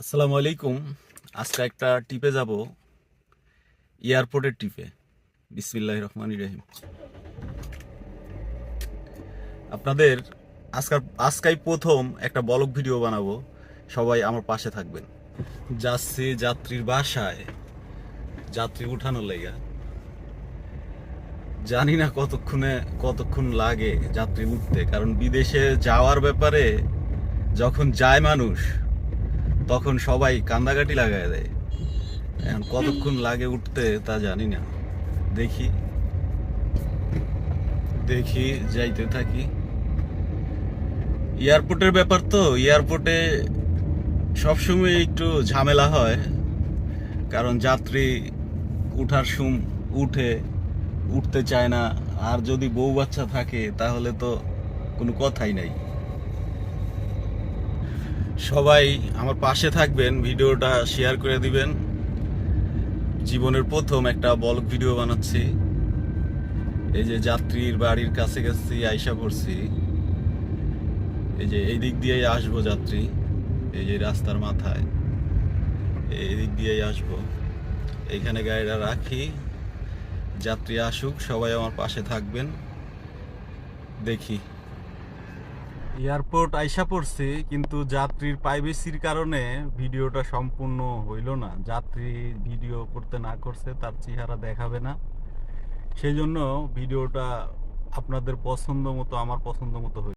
আসসালামু আলাইকুম। আজকে একটা টিপে যাব। এয়ারপোর্টের টিপে। বিসমিল্লাহ রহমান রহিম। আপনাদের আজকাল আজকাই প্রথম একটা বলক ভিডিও বানাবো। সবাই আমার পাশে থাকবেন। যাচ্ছি যাত্রীর বাসায়। যাত্রী উঠানোর লেগা। জানি না কতক্ষণে কতক্ষণ লাগে যাত্রী উঠতে, কারণ বিদেশে যাওয়ার ব্যাপারে যখন যায় মানুষ তখন সবাই কান্দাকাটি লাগায় দেয়। এখন কতক্ষণ লাগে উঠতে তা জানি না। দেখি। দেখি, যাইতে থাকি। এয়ারপোর্টের ব্যাপার তো, এয়ারপোর্টে সবসময় একটু ঝামেলা হয়। কারণ যাত্রী উঠার সুম, উঠে, উঠতে চায় না। আর যদি বউ বাচ্চা থাকে, তাহলে তো কোনো কথাই নাই। সবাই আমার পাশে থাকবেন, ভিডিওটা শেয়ার করে দিবেন। জীবনের প্রথম একটা বলক ভিডিও বানাচ্ছি। এই যে যাত্রীর বাড়ির কাছে কাছে আইসা পড়ছি। এই যে এই দিক দিয়েই আসব যাত্রী, এই যে রাস্তার মাথায়। এই দিক দিয়েই আসব। এইখানে গাড়িটা রাখি। যাত্রী আসুক, সবাই আমার পাশে থাকবেন। দেখি। এয়ারপোর্ট আইসা পড়ছে, কিন্তু যাত্রীর প্রাইভেসির কারণে ভিডিওটা সম্পূর্ণ হইল না। যাত্রী ভিডিও করতে না করছে, তার চেহারা দেখাবে না। সেই জন্য ভিডিওটা আপনাদের পছন্দ মতো, আমার পছন্দ মতো হইল।